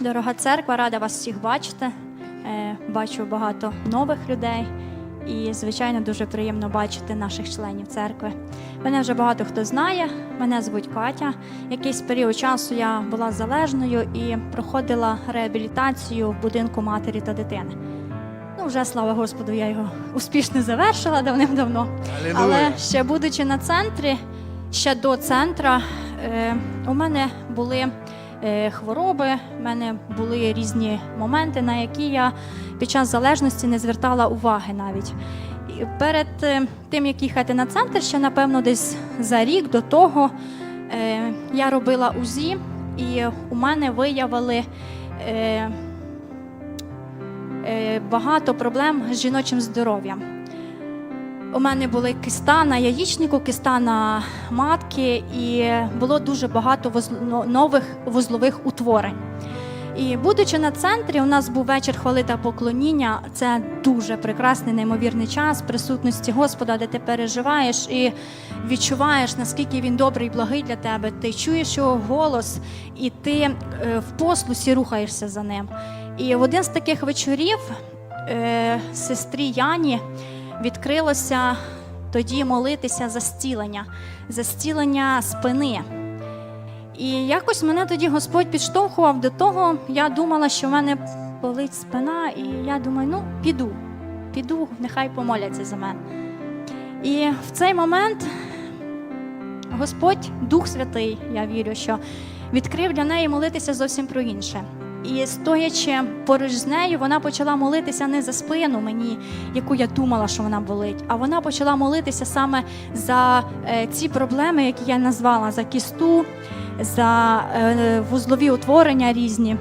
Дорога церква, рада вас всіх бачити. Е, Бачу багато нових людей. І, звичайно, дуже приємно бачити наших членів церкви. Мене вже багато хто знає. Мене звуть Катя. Якийсь період часу я була залежною і проходила реабілітацію в будинку матері та дитини. Ну, вже слава Господу, я його успішно завершила давним-давно. Але ще будучи на центрі, ще до центра, е, у мене були хвороби, в мене були різні моменти, на які я під час залежності не звертала уваги навіть. І перед е, тим, як їхати на центр, ще напевно десь за рік до того е, я робила УЗІ, і у мене виявили. Е, е, багато проблем з жіночим здоров'ям. У мене були киста на яєчнику, киста на матки, і було дуже багато нових вузлових утворень. І будучи на центрі, у нас був вечір хвали та поклоніння. Це дуже прекрасний, неймовірний час присутності Господа, де ти переживаєш і відчуваєш, наскільки він добрий і благий для тебе. Ти чуєш його голос, і ти е, в послусі рухаєшся за ним. І в один з таких вечорів е, сестрі Яні відкрилося тоді молитися за зцілення, за зцілення спини. І якось мене тоді Господь підштовхував до того, я думала, що в мене болить спина, і я думаю, ну піду, піду, нехай помоляться за мене. І в цей момент Господь, Дух Святий, я вірю, що відкрив для неї молитися зовсім про інше. І стоячи поруч з нею, вона почала молитися не за спину мені, яку я думала, що вона болить, а вона почала молитися саме за е, ці проблеми, які я назвала, за кісту, за е, вузлові утворення різні.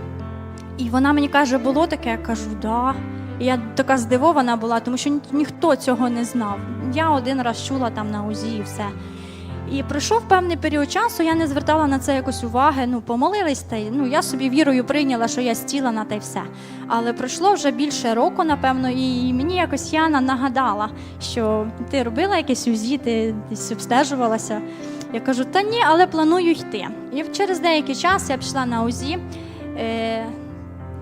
І вона мені каже, було таке, я кажу, да. І я така здивована була, тому що ні- ніхто цього не знав. Я один раз чула там на УЗІ і все. І пройшов певний період часу, я не звертала на це якось уваги. Ну, помолились, та й ну я собі вірою прийняла, що я стілена та й все. Але пройшло вже більше року, напевно, і мені якось Яна нагадала, що ти робила якесь УЗІ, ти десь обстежувалася. Я кажу, та ні, але планую йти. І через деякий час я пішла на УЗІ. Е,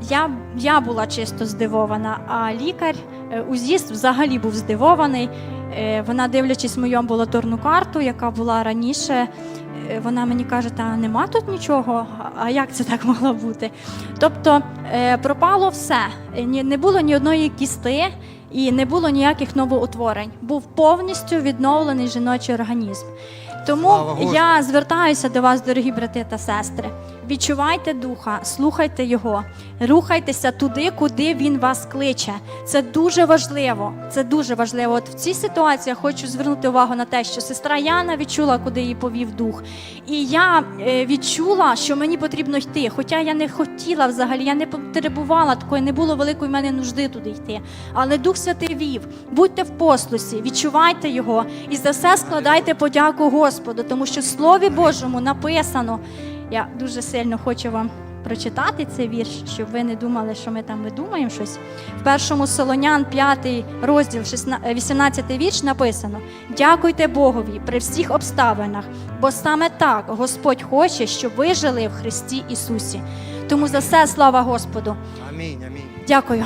я, я була чисто здивована, а лікар е, УЗІст взагалі був здивований. Е, Вона, дивлячись мою амбулаторну карту, яка була раніше, е, вона мені каже, та нема тут нічого, а- як це так могло бути? Тобто е, пропало все. Не було ні одної кісти і не було ніяких новоутворень. Був повністю відновлений жіночий організм. Тому я звертаюся до вас, дорогі брати та сестри. Відчувайте духа, слухайте його, рухайтеся туди, куди він вас кличе. Це дуже важливо. Це дуже важливо. От в цій ситуації я хочу звернути увагу на те, що сестра Яна відчула, куди її повів дух. І я е, відчула, що мені потрібно йти. Хоча я не хотіла взагалі, я не потребувала такої, не було великої в мене нужди туди йти. Але Дух Святий вів. Будьте в послусі, відчувайте його і за все складайте подяку Господу, тому що в Слові Божому написано. Я дуже сильно хочу вам прочитати цей вірш, щоб ви не думали, що ми там видумаємо щось. В першому Солонян, 5 розділ, 16 18 вірш написано: Дякуйте Богові при всіх обставинах, бо саме так Господь хоче, щоб ви жили в Христі Ісусі. Тому за все слава Господу. Амінь, амінь. Дякую.